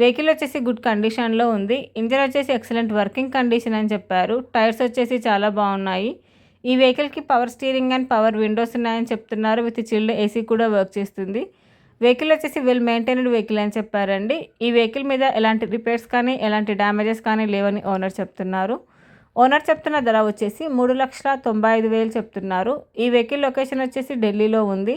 Vehicle వచ్చేసి good కండిషన్లో ఉంది. ఇంజన్ వచ్చేసి ఎక్సలెంట్ వర్కింగ్ కండిషన్ అని చెప్పారు. టైర్స్ వచ్చేసి చాలా బాగున్నాయి. ఈ వెహికల్కి power steering and power windows ఉన్నాయని చెప్తున్నారు. విత్ చిల్డ్ ఏసీ కూడా వర్క్ చేస్తుంది. వెహికల్ వచ్చేసి వెల్ మెయింటైన్డ్ వెహికల్ అని చెప్పారండి. ఈ వెహికల్ మీద ఎలాంటి రిపేర్స్ కానీ ఎలాంటి డ్యామేజెస్ కానీ లేవని ఓనర్ చెప్తున్నారు. ఓనర్ చెప్తున్న ధర వచ్చేసి మూడు లక్షల తొంభై ఐదు వేలు చెప్తున్నారు. ఈ వెహికల్ లొకేషన్ వచ్చేసి ఢిల్లీలో ఉంది.